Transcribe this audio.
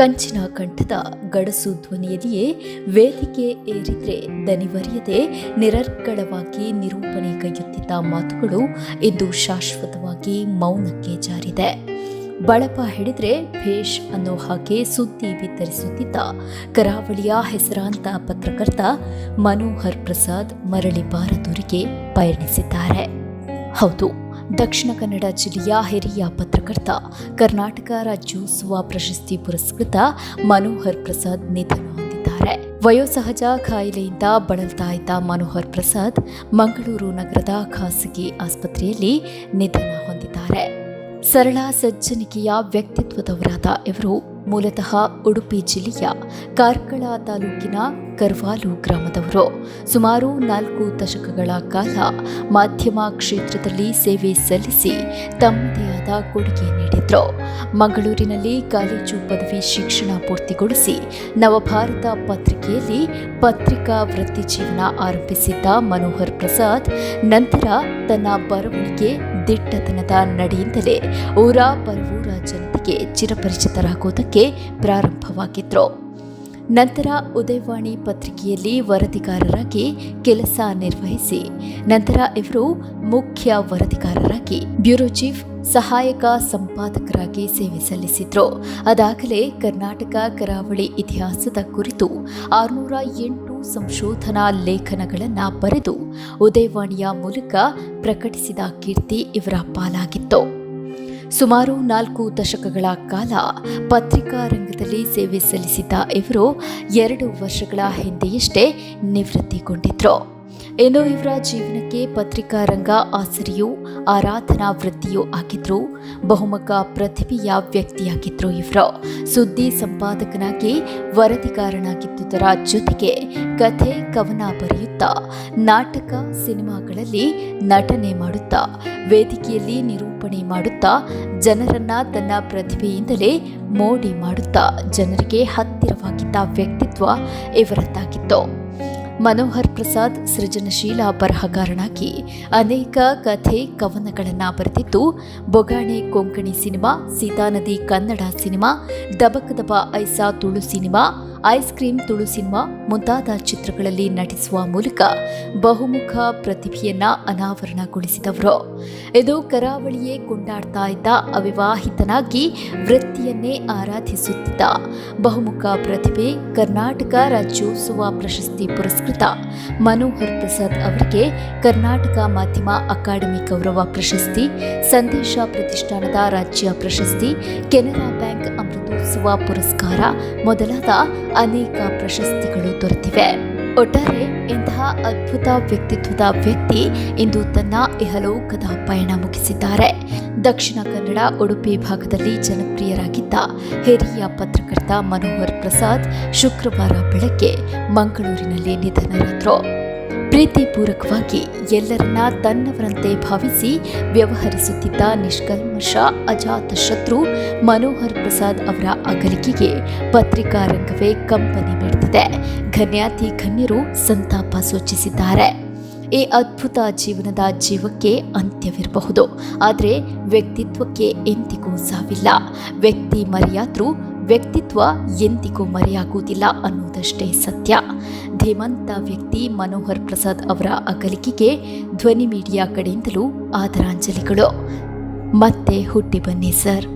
ಕಂಚಿನ ಕಂಠದ ಗಡಸು ಧ್ವನಿಯಲ್ಲಿಯೇ ವೇದಿಕೆ ಏರಿದ್ರೆ ದನಿವರಿಯದೆ ನಿರರ್ಗಳವಾಗಿ ನಿರೂಪಣೆ ಕೈಯುತ್ತಿದ್ದ ಮಾತುಗಳು ಇಂದು ಶಾಶ್ವತವಾಗಿ ಮೌನಕ್ಕೆ ಜಾರಿದೆ. ಬಳಪ ಹಿಡಿದ್ರೆ ಭೇಷ್ ಅನ್ನೋ ಹಾಗೆ ಸುದ್ದಿ ಬಿತ್ತರಿಸುತ್ತಿದ್ದ ಕರಾವಳಿಯ ಹೆಸರಾಂತ ಪತ್ರಕರ್ತ ಮನೋಹರ್ ಪ್ರಸಾದ್ ಮರಳಿ ಬಾರದೂರಿಗೆ ಪಯಣಿಸಿದ್ದಾರೆ. ಹೌದು. ದಕ್ಷಿಣ ಕನ್ನಡ ಜಿಲ್ಲೆಯ ಹಿರಿಯ ಪತ್ರಕರ್ತ, ಕರ್ನಾಟಕ ರಾಜ್ಯೋತ್ಸವ ಪ್ರಶಸ್ತಿ ಪುರಸ್ಕೃತ ಮನೋಹರ್ ಪ್ರಸಾದ್ ನಿಧನ ಹೊಂದಿದ್ದಾರೆ. ವಯೋಸಹಜ ಖಾಯಿಲೆಯಿಂದ ಬಳಲ್ತಾ ಇದ್ದ ಮನೋಹರ್ ಪ್ರಸಾದ್ ಮಂಗಳೂರು ನಗರದ ಖಾಸಗಿ ಆಸ್ಪತ್ರೆಯಲ್ಲಿ ನಿಧನ ಹೊಂದಿದ್ದಾರೆ. ಸರಳ ಸಜ್ಜನಿಕೆಯ ವ್ಯಕ್ತಿತ್ವದವರಾದ ಇವರು ಮೂಲತಃ ಉಡುಪಿ ಜಿಲ್ಲೆಯ ಕಾರ್ಕಳ ತಾಲೂಕಿನ ಕರ್ವಾಲು ಗ್ರಾಮದವರು. ಸುಮಾರು ನಾಲ್ಕು ದಶಕಗಳ ಕಾಲ ಮಾಧ್ಯಮ ಕ್ಷೇತ್ರದಲ್ಲಿ ಸೇವೆ ಸಲ್ಲಿಸಿ ತಮ್ಮದೇ ಆದ ಕೊಡುಗೆ ನೀಡಿದ್ರು. ಮಂಗಳೂರಿನಲ್ಲಿ ಕಾಲೇಜು ಪದವಿ ಶಿಕ್ಷಣ ಪೂರ್ತಿಗೊಳಿಸಿ ನವಭಾರತ ಪತ್ರಿಕೆಯಲ್ಲಿ ಪತ್ರಿಕಾ ವೃತ್ತಿ ಜೀವನ ಆರಂಭಿಸಿದ್ದ ಮನೋಹರ್ ಪ್ರಸಾದ್, ನಂತರ ತನ್ನ ಬರವಣಿಗೆ ದಿಟ್ಟತನದ ನಡೆಯಿಂದಲೇ ಊರ ಪರವೂರ ಜನತೆಗೆ ಚಿರಪರಿಚಿತರಾಗುವುದಕ್ಕೆ ಪ್ರಾರಂಭವಾಗಿದ್ರು. ನಂತರ ಉದಯವಾಣಿ ಪತ್ರಿಕೆಯಲ್ಲಿ ವರದಿಗಾರರಾಗಿ ಕೆಲಸ ನಿರ್ವಹಿಸಿ, ನಂತರ ಇವರು ಮುಖ್ಯ ವರದಿಗಾರರಾಗಿ ಬ್ಯೂರೋ ಚೀಫ್, ಸಹಾಯಕ ಸಂಪಾದಕರಾಗಿ ಸೇವೆ ಸಲ್ಲಿಸಿದ್ರು. ಅದಾಗಲೇ ಕರ್ನಾಟಕ ಕರಾವಳಿ ಇತಿಹಾಸದ ಕುರಿತು ಆರುನೂರ ಎಂಟು ಸಂಶೋಧನಾ ಲೇಖನಗಳನ್ನು ಬರೆದು ಉದಯವಾಣಿಯ ಮೂಲಕ ಪ್ರಕಟಿಸಿದ ಕೀರ್ತಿ ಇವರ ಪಾಲಾಗಿತ್ತು. ಸುಮಾರು ನಾಲ್ಕು ದಶಕಗಳ ಕಾಲ ಪತ್ರಿಕಾ ರಂಗದಲ್ಲಿ ಸೇವೆ ಸಲ್ಲಿಸಿದ್ದ ಇವರು ಎರಡು ವರ್ಷಗಳ ಹಿಂದೆಯಷ್ಟೇ ನಿವೃತ್ತಿಗೊಂಡಿದ್ರು. ಇನ್ನು ಇವರ ಜೀವನಕ್ಕೆ ಪತ್ರಿಕಾ ರಂಗ ಆಸರಿಯೂ, ಆರಾಧನಾ ವೃತ್ತಿಯೂ ಆಗಿದ್ರು, ಬಹುಮುಖ ಪ್ರತಿಭೆಯ ವ್ಯಕ್ತಿಯಾಗಿದ್ರು ಇವರು ಸುದ್ದಿ ಸಂಪಾದಕನಾಗಿ ವರದಿಗಾರನಾಗಿದ್ದುದರ ಜೊತೆಗೆ ಕಥೆ, ಕವನ ಬರೆಯುತ್ತಾ, ನಾಟಕ ಸಿನಿಮಾಗಳಲ್ಲಿ ನಟನೆ ಮಾಡುತ್ತಾ, ವೇದಿಕೆಯಲ್ಲಿ ನಿರೂಪಣೆ ಮಾಡುತ್ತಾ, ಜನರನ್ನ ತನ್ನ ಪ್ರತಿಭೆಯಿಂದಲೇ ಮೋಡಿ ಮಾಡುತ್ತಾ, ಜನರಿಗೆ ಹತ್ತಿರವಾಗಿದ್ದ ವ್ಯಕ್ತಿತ್ವ ಇವರದ್ದಾಗಿತ್ತು. ಮನೋಹರ್ ಪ್ರಸಾದ್, ಸೃಜನಶೀಲ, ಬರಹಗಾರನಾಗಿ ಅನೇಕ ಕಥೆ ಕವನಗಳನ್ನು ಬರೆದಿದ್ದು, ಬೊಗಾಣೆ Konkani cinema, Seetanadi Kannada cinema, Dabakadaba Aisa Tulu cinema ice cream Tulu cinema ಮುಂತಾದ ಚಿತ್ರಗಳಲ್ಲಿ ನಟಿಸುವ ಮೂಲಕ ಬಹುಮುಖ ಪ್ರತಿಭೆಯನ್ನ ಅನಾವರಣಗೊಳಿಸಿದವರು. ಇದು ಕರಾವಳಿಯೇ ಕೊಂಡಾಡ್ತಾ ಇದ್ದ ಅವಿವಾಹಿತನಾಗಿ ವೃತ್ತಿಯನ್ನೇ ಆರಾಧಿಸುತ್ತಿದ್ದ ಬಹುಮುಖ ಪ್ರತಿಭೆ ಕರ್ನಾಟಕ ರಾಜ್ಯೋತ್ಸವ ಪ್ರಶಸ್ತಿ ಪುರಸ್ಕೃತ ಮನೋಹರ್ ಪ್ರಸಾದ್ ಅವರಿಗೆ ಕರ್ನಾಟಕ ಮಾಧ್ಯಮ ಅಕಾಡೆಮಿ ಗೌರವ ಪ್ರಶಸ್ತಿ, ಸಂದೇಶ ಪ್ರತಿಷ್ಠಾನದ ರಾಜ್ಯ ಪ್ರಶಸ್ತಿ, ಕೆನರಾ ಬ್ಯಾಂಕ್ ಅಮೃತೋತ್ಸವ ಪುರಸ್ಕಾರ ಮೊದಲಾದ ಅನೇಕ ಪ್ರಶಸ್ತಿಗಳು ದೊರೆತಿವೆ. ಒಟ್ಟಾರೆ ಇಂತಹ ಅದ್ಭುತ ವ್ಯಕ್ತಿತ್ವದ ವ್ಯಕ್ತಿ ಇಂದು ತನ್ನ ಇಹಲೋಕದ ಪಯಣ ಮುಗಿಸಿದ್ದಾರೆ. ದಕ್ಷಿಣ ಕನ್ನಡ, ಉಡುಪಿ ಭಾಗದಲ್ಲಿ ಜನಪ್ರಿಯರಾಗಿದ್ದ ಹಿರಿಯ ಪತ್ರಕರ್ತ ಮನೋಹರ್ ಪ್ರಸಾದ್ ಶುಕ್ರವಾರ ಬೆಳಗ್ಗೆ ಮಂಗಳೂರಿನಲ್ಲಿ ನಿಧನರಾದರು. ಪ್ರೀತಿಪೂರ್ವಕವಾಗಿ ಎಲ್ಲರನ್ನ ತನ್ನವರಂತೆ ಭಾವಿಸಿ ವ್ಯವಹರಿಸುತ್ತಿದ್ದ ನಿಷ್ಕಲ್ಮಶ, ಅಜಾತ ಶತ್ರು ಮನೋಹರ್ ಪ್ರಸಾದ್ ಅವರ ಅಗಲಿಕೆಗೆ ಪತ್ರಿಕಾ ರಂಗವೇ ಕಂಪನಿ ಮಿಡಿದಿದೆ ಘನ್ಯಾತಿ ಘನ್ಯರು ಸಂತಾಪ ಸೂಚಿಸಿದ್ದಾರೆ. ಈ ಅದ್ಭುತ ಜೀವನದ ಜೀವಕ್ಕೆ ಅಂತ್ಯವಿರಬಹುದು. ಆದರೆ ವ್ಯಕ್ತಿತ್ವಕ್ಕೆ ಎಂದಿಗೂ ಸಾವಿಲ್ಲ. ವ್ಯಕ್ತಿ ಮರೆಯಾದ್ರೂ ವ್ಯಕ್ತಿತ್ವ ಎಂದಿಗೂ ಮರೆಯಾಗುವುದಿಲ್ಲ ಅನ್ನುವುದಷ್ಟೇ ಸತ್ಯ. ಧೀಮಂತ ವ್ಯಕ್ತಿ ಮನೋಹರ್ ಪ್ರಸಾದ್ ಅವರ ಅಗಲಿಕೆಗೆ ಧ್ವನಿ ಮೀಡಿಯಾ ಕಡೆಯಿಂದಲೂ ಆದರಾಂಜಲಿಗಳು. ಮತ್ತೆ ಹುಟ್ಟಿ ಬನ್ನಿ ಸರ್.